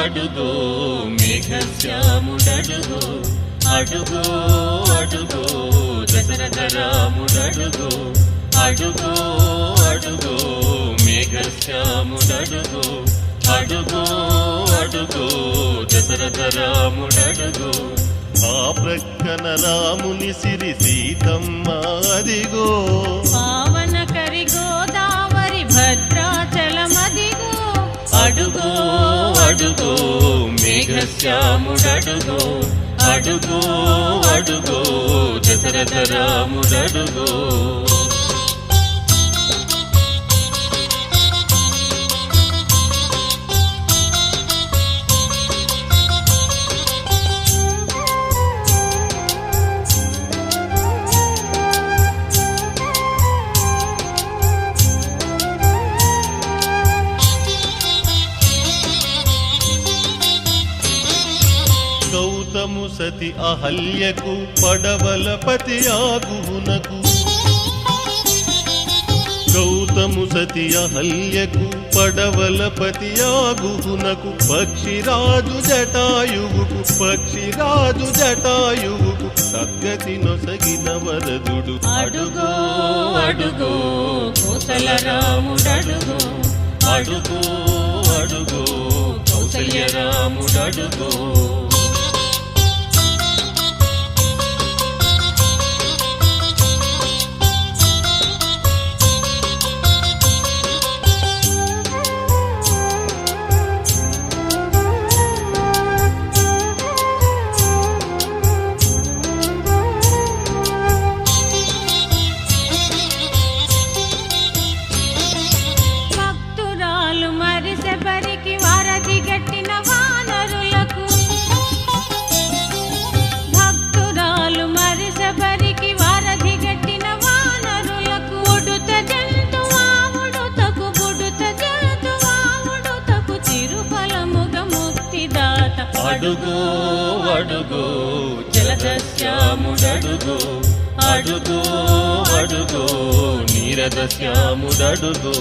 అడుగో మేఘశ్యాముడడుగో అడుగో అడుగో దశరథ రాముడడుగో అడుగో అడుగో మేఘశ్యాముడడుగో అడుగో అడుగో దశరథ రాముడడుగో ఆ ప్రక్కన రాముని సిరి సీతమ్మ అదిగో. పావన కరి గోదావరి భద్రాచలమదిగో. అడుగో అడుగో మేఘశ్యాముడడుగో. అడుగో అడుగో దశరథ రాముడడుగో. గౌతము సతి అహల్యకు పడవలపతి ఆగునకు గౌతము సతి అహల్యకు పడవలపతి ఆగునకు పక్షిరాజు జటాయువుకు పక్షిరాజు జటాయువుకు. సద్గతి నొసగిన వరదుడు. అడుగో అడుగో కోసల రాముడడుగో. అడుగో అడుగో కౌసల్య రాముడడుగో. అడుగు అడుగు జలదశ్యాముడడుగు అడుగు అడుగు నీరదశ్యాముడడుగు